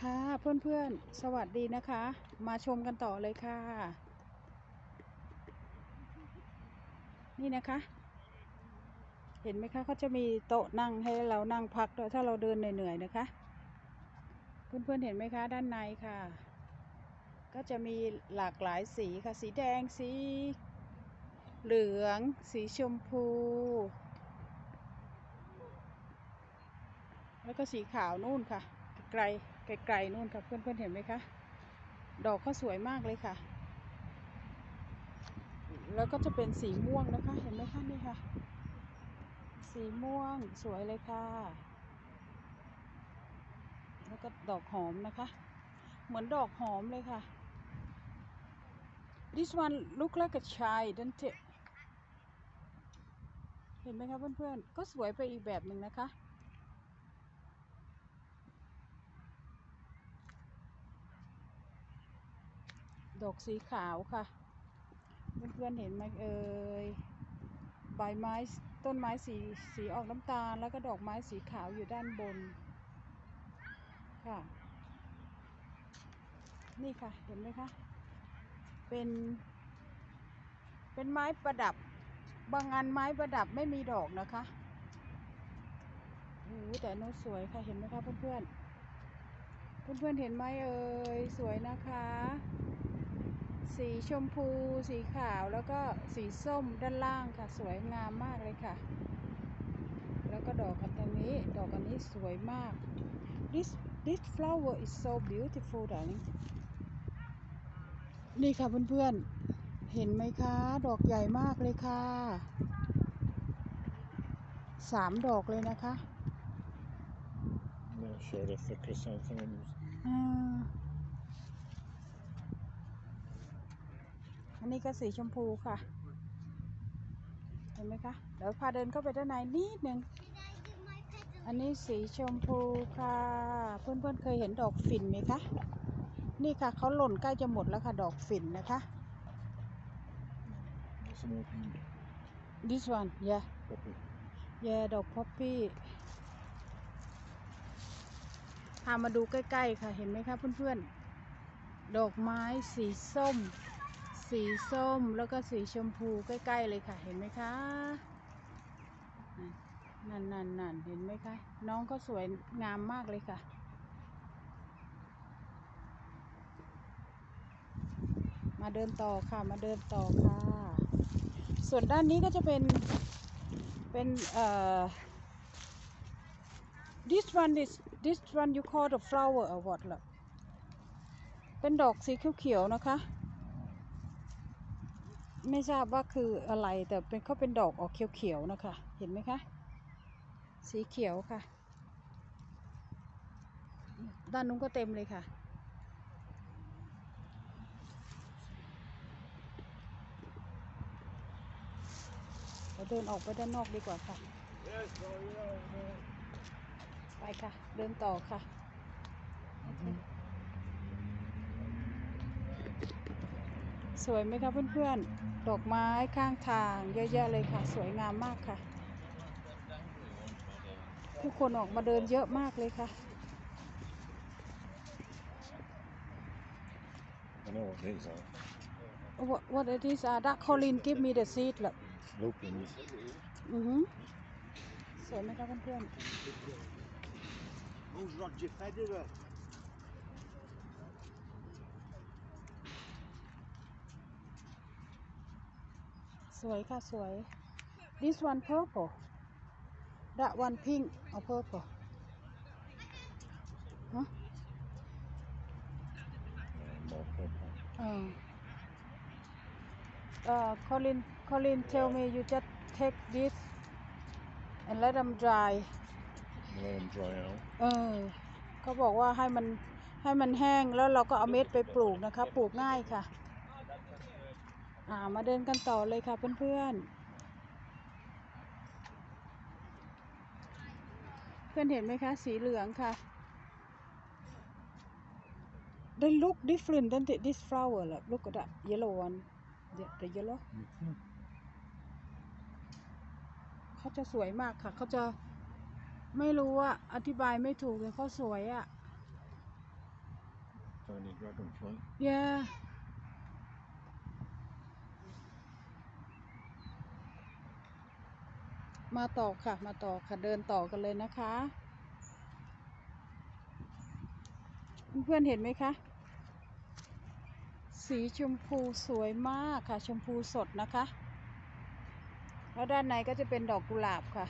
ค่ะเพื่อนๆ สวัสดีนะคะ มาชมกันต่อเลยค่ะ นี่นะคะ เห็นไหมคะเขาจะมีโต๊ะนั่งให้เรานั่งพักด้วยถ้าเราเดินเหนื่อยๆนะคะ เพื่อนๆเห็นไหมคะ ด้านในค่ะ ก็จะมีหลากหลายสีค่ะ สีแดงสีเหลือง สีชมพู แล้วก็สีขาวนู่นค่ะ ไกล ไกลๆนู่นค่ะเพื่อนๆเห็นไหมคะดอกก็สวยมากเลยค่ะ แล้วก็จะเป็นสีม่วงนะคะ เห็นไหมคะนี่ค่ะ สีม่วงสวยเลยค่ะ แล้วก็ดอกหอมนะคะ เหมือนดอกหอมเลยค่ะ this one look like a chai don't it เห็นไหมคะเพื่อนๆ ก็สวยไปอีกแบบหนึ่งนะคะ ดอกสีขาวค่ะ เพื่อนๆเห็นไหมเอ่ยใบไม้ต้นไม้สีสีออกน้ำตาล แล้วก็ดอกไม้สีขาวอยู่ด้านบน ค่ะ นี่ค่ะเห็นไหมคะ เป็น เป็นไม้ประดับบางอันไม้ประดับไม่มีดอกนะคะโอ้แต่นู้สวยค่ะเห็นไหมคะเพื่อนๆเพื่อนๆเห็นไหมเอ่ยสวยนะคะ สีชมพู สีขาวแล้วก็สีส้มด้านล่างค่ะ สวยงามมากเลยค่ะ แล้วก็ดอกอันตรงนี้ ดอกอันนี้สวยมาก this this flower is so beautiful darling นี่ค่ะเพื่อนๆ เห็นไหมคะ ดอกใหญ่มากเลยค่ะ สามดอกเลยนะคะ I'm not sure if the chrysanthemums. อ่า นนี้ก็สีชมพูค่ะ เห็นไหมคะ เดี๋ยวพาเดินเข้าไปด้านในนิดนึง อันนี้สีชมพูค่ะ เพื่อนๆเคยเห็นดอกฝิ่นไหมคะ นี่ค่ะเขาหล่นใกล้จะหมดแล้วค่ะ ดอกฝิ่นนะคะ Some more pink this one yeah poppy. yeah ดอกพ o ปปี้พามาดูใกล้ๆค่ะ เห็นไหมคะเพื่อนๆ ดอกไม้สีส้ม สีส้มแล้วก็สีชมพูใกล้ๆเลยค่ะเห็นไหมคะนั่นนั่นนั่นเห็นไหมคะ น้องก็สวยงามมากเลยค่ะ มาเดินต่อค่ะมาเดินต่อค่ะ ส่วนด้านนี้ก็จะเป็นเป็นเอ่อ this one is this one you call the flower or what ล่ะเป็นดอกสีเขียวๆนะคะ ไม่ทราบว่าคืออะไรแต่เป็นเขาเป็นดอกออกเขียวๆนะคะ เห็นไหมคะ สีเขียวค่ะ ด้านนู้นก็เต็มเลยค่ะ เราเดินออกไปด้านนอกดีกว่าค่ะ ไปค่ะ เดินต่อค่ะ สวยไหมคะเพื่อนๆ ดอกไม้ข้างทางเยอะแยะเลยค่ะ สวยงามมากค่ะ ผู้คนออกมาเดินเยอะมากเลยค่ะ I know what these are. What what it is อะ That Colin give me the seed ล่ะ Lupins. อือหือสวยไหมคะเพื่อน Who's Roger Federer? สวยค่ะสวย This one purple That one pink or purple huh? Uh, more purple. Uh, uh, Colin, Colin, tell me you just take this and let them dry. Let them dry out. เออเขาบอกว่าให้มันให้มันแห้งแล้วเราก็เอาเม็ดไปปลูกนะคะ ปลูกง่ายค่ะ อ่ามาเดินกันต่อเลยค่ะเพื่อนๆ เพื่อนเห็นไหมคะ สีเหลืองค่ะ They look different than the- this flower like, look at that yellow one the, the yellow เขาจะสวยมากค่ะ เขาจะไม่รู้ว่าอธิบายไม่ถูกเลยเขาสวยอะ่ะ tiny dragonfly. yeah มาต่อค่ะ มาต่อค่ะ เดินต่อกันเลยนะคะ เพื่อนๆเห็นไหมคะ สีชมพูสวยมากค่ะ ชมพูสดนะคะ แล้วด้านในก็จะเป็นดอกกุหลาบค่ะ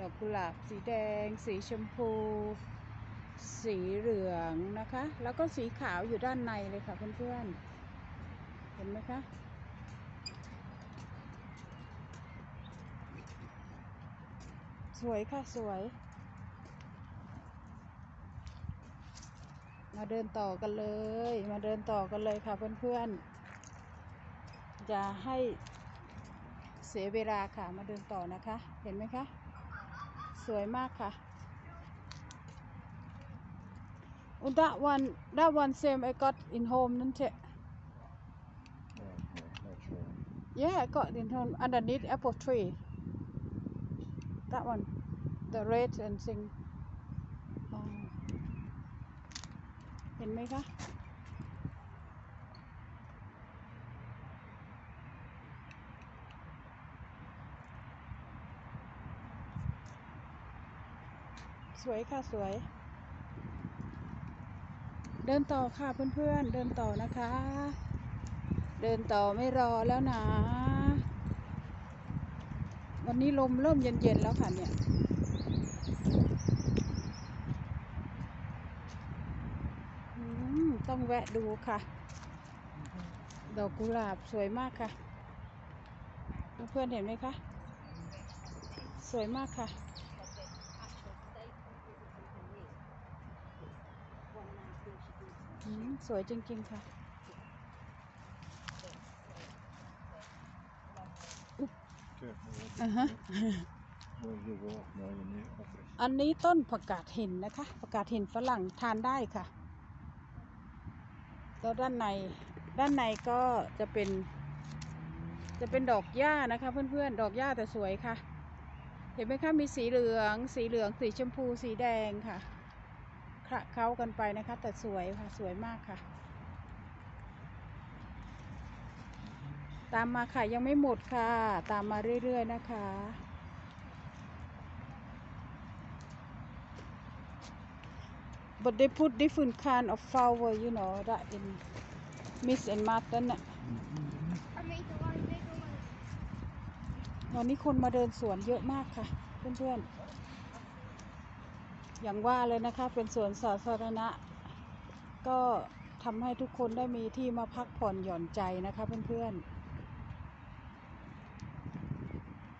ดอกกุหลาบสีแดง สีชมพู สีเหลืองนะคะ แล้วก็สีขาวอยู่ด้านในเลยค่ะเพื่อนๆ เห็นไหมคะ สวยค่ะ สวย มาเดินต่อกันเลย มาเดินต่อกันเลยค่ะเพื่อนๆ อย่าให้เสียเวลาค่ะ มาเดินต่อนะคะ เห็นไหมคะ สวยมากค่ะ Und that one, that one same I got in home, didn't it? Oh, no, not sure. Yeah, I got in home underneath apple tree. That one, the red and thing. เห็นไหมคะ สวยค่ะ สวย เดินต่อค่ะเพื่อนๆ เดินต่อนะคะ เดินต่อไม่รอแล้วนะ วันนี้ลมเริ่มเย็นๆแล้วค่ะเนี่ย ต้องแวะดูค่ะ ดอกกุหลาบสวยมากค่ะ เพื่อนเห็นไหมคะ สวยมากค่ะสวยจริงๆค่ะ อ่าฮะ อันนี้ต้นผักกาดหินนะคะผักกาดหินฝรั่งทานได้ค่ะ แล้วด้านใน ด้านในก็จะเป็น จะเป็นดอกหญ้านะคะ เพื่อนๆ ดอกหญ้าแต่สวยค่ะ เห็นไหมคะ มีสีเหลือง สีเหลือง สีชมพู สีแดงค่ะคละเคล้ากันไปนะคะ แต่สวยค่ะ สวยมากค่ะ ตามมาค่ะยังไม่หมดค่ะ ตามมาเรื่อยๆนะคะ but they put different kind of flower you know that in mix and match นั่นน่ะวันนี้คนมาเดินสวนเยอะมากค่ะ เพื่อนๆ อย่างว่าเลยนะคะ เป็นสวนสาธารณะ ก็ทำให้ทุกคนได้มีที่มาพักผ่อนหย่อนใจนะคะเพื่อน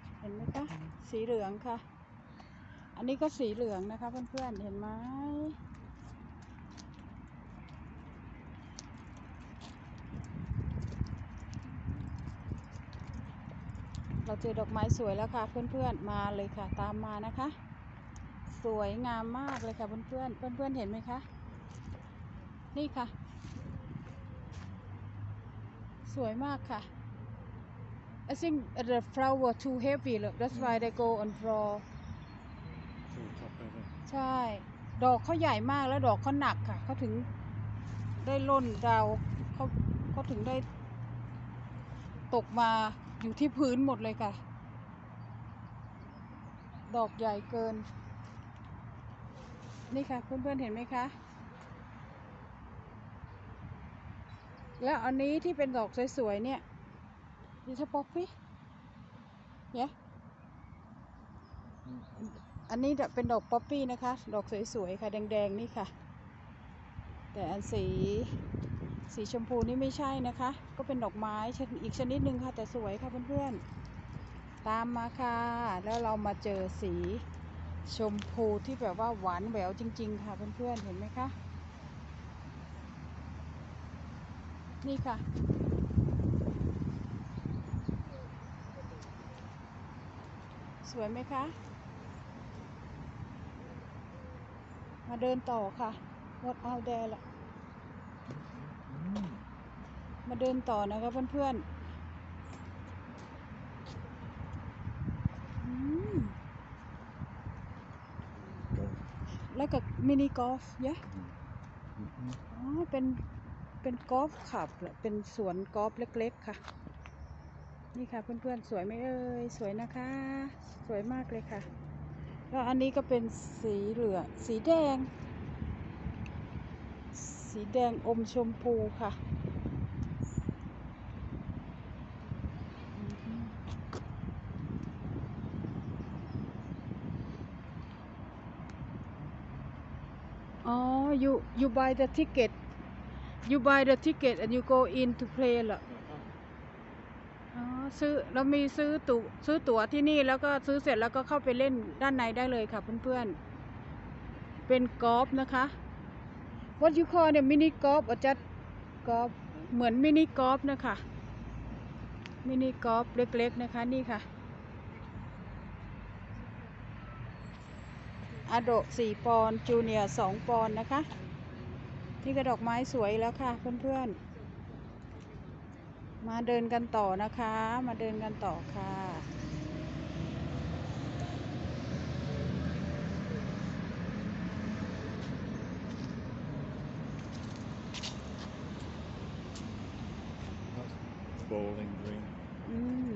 ๆ เห็นไหมคะ สีเหลืองค่ะ อันนี้ก็สีเหลืองนะคะเพื่อนๆ เห็นไหมเราเจอดอกไม้สวยแล้วค่ะเพื่อนๆ มาเลยค่ะ ตามมานะคะ สวยงามมากเลยค่ะเพื่อนๆ เพื่อนๆ เห็นไหมคะ นี่ค่ะ สวยมากค่ะ I think the flower too heavy look that's why they go on floor Too top heavy. ใช่ ดอกเขาใหญ่มากแล้วดอกเขาหนักค่ะ เขาถึงได้ล่นดาวเขาเขาถึงได้ตกมาอยู่ที่พื้นหมดเลยค่ะ ดอกใหญ่เกิน นี่ค่ะ เพื่อนๆเห็นไหมคะ แล้วอันนี้ที่เป็นดอกสวยๆเนี่ย ดิฉันป๊อปปี้เนี่ยอันนี้เป็นดอกป๊อปปี้นะคะ ดอกสวยๆค่ะ แดงๆนี่ค่ะ แต่อันสีสีชมพูนี่ไม่ใช่นะคะ ก็เป็นดอกไม้อีกชนิดหนึ่งค่ะ แต่สวยค่ะเพื่อนๆ ตามมาค่ะ แล้วเรามาเจอสีชมพูที่แบบว่าหวานแหววจริง ๆ ค่ะเพื่อนๆ เห็นไหมคะ นี่ค่ะ สวยไหมคะ มาเดินต่อค่ะ What out there ล่ะมาเดินต่อนะคะเพื่อนๆแล้วกับมินิกอล์ฟเยอะอ๋อ เป็น เป็นกอล์ฟคลับเหรอเป็นสวนกอล์ฟเล็ก ๆ ค่ะ นี่ค่ะเพื่อนๆสวยไหมเอ่ยสวยนะคะ สวยมากเลยค่ะ แล้วอันนี้ก็เป็นสีเหลืองสีแดง สีแดงอมชมพูค่ะอ๋อ you you buy the ticket you buy the ticket and you go in to play หรอ ซื้อเรามีซื้อตั๋วซื้อตั๋วที่นี่แล้วก็ซื้อเสร็จแล้วก็เข้าไปเล่นด้านในได้เลยค่ะเพื่อนๆ เป็นกอล์ฟนะคะ What you call เนี่ยมินิกอล์ฟ or just กอล์ฟเหมือนมินิกอล์ฟนะคะมินิกอล์ฟเล็กๆนะคะนี่ค่ะอโดสี่ปอนด์จูเนียร์สองปอนด์นะคะ นี่ก็ดอกไม้สวยแล้วค่ะเพื่อนๆ มาเดินกันต่อนะคะ มาเดินกันต่อค่ะ That's bowling green. อืม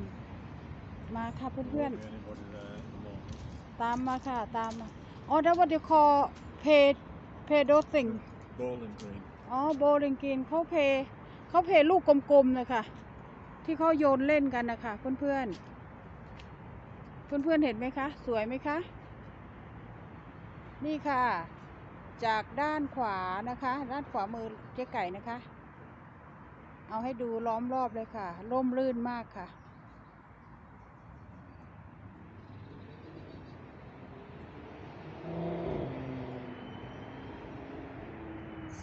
มาค่ะเพื่อน Won't be anybody there at the moment. ๆ ตามมาค่ะ ตามมาอ๋อ that what you call pay pay those thing Bowling green. อ๋อ โบลิงกินเขาเพ เขาเพลูกกลมๆนะคะที่เขาโยนเล่นกันนะคะเพื่อนๆเพื่อนๆเห็นไหมคะ สวยไหมคะ นี่ค่ะ จากด้านขวานะคะ ด้านขวามือเจ๊ไก่นะคะ เอาให้ดูล้อมรอบเลยค่ะ ร่มรื่นมากค่ะ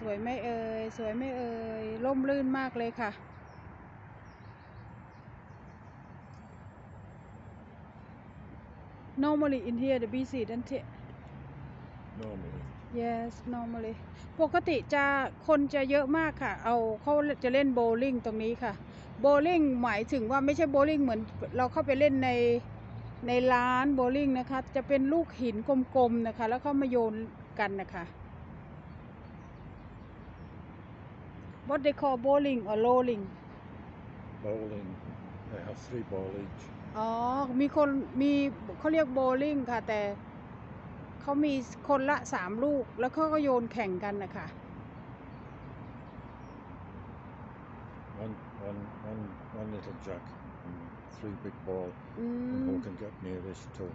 วยไหม่เอ่ยสวยไหม่เอ่ยร่มรื่นมากเลยค่ะ normally in here the busy don't it Normally. yes normally ปกติจะคนจะเยอะมากค่ะ เอาเขาจะเล่นโบว์ลิ่งตรงนี้ค่ะโบว์ลิ่งหมายถึงว่าไม่ใช่โบว์ลิ่งเหมือนเราเข้าไปเล่นในในร้านโบว์ลิ่งนะคะ จะเป็นลูกหินกลมๆนะคะ แล้วเขามาโยนกันนะคะ what they call bowling or rolling Bowling. They have three ball each. อ๋อ มีคนมีเขาเรียกโบว์ลิ่งค่ะ แต่เขามีคนละสามลูก แล้วเขาก็โยนแข่งกันนะคะ One, one, one, one little jack and three big ball. อืม And who can get nearest to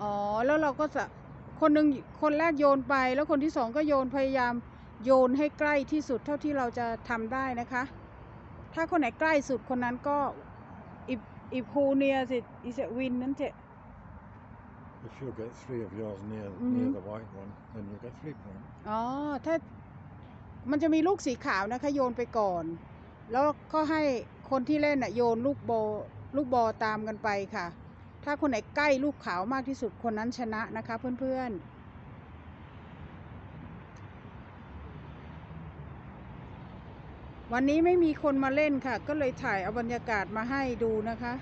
อ๋อ แล้วเราก็จะคนหนึ่งคนแรกโยนไป แล้วคนที่สองก็โยนพยายาม โยนให้ใกล้ที่สุดเท่าที่เราจะทำได้นะคะ ถ้าคนไหนใกล้สุดคนนั้นก็อิบอิบฮูเนียสิอิสวินนั่นเถอะ If you get three of yours near Mhm. near the white one, then you get three points. อ๋อถ้ามันจะมีลูกสีขาวนะคะโยนไปก่อน แล้วก็ให้คนที่เล่นน่ะโยนลูกโบอลูกบอลตามกันไปค่ะ ถ้าคนไหนใกล้ลูกขาวมากที่สุดคนนั้นชนะนะคะเพื่อนๆ วันนี้ไม่มีคนมาเล่นค่ะ ก็เลยถ่ายเอาบรรยากาศมาให้ดูนะคะ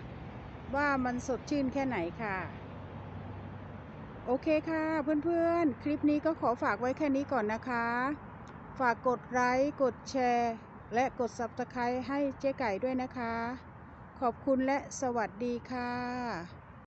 ว่ามันสดชื่นแค่ไหนค่ะ โอเคค่ะเพื่อนๆ คลิปนี้ก็ขอฝากไว้แค่นี้ก่อนนะคะ ฝากกดไลค์กดแชร์ และกด Subscribe ให้เจ๊ไก่ด้วยนะคะ ขอบคุณและสวัสดีค่ะ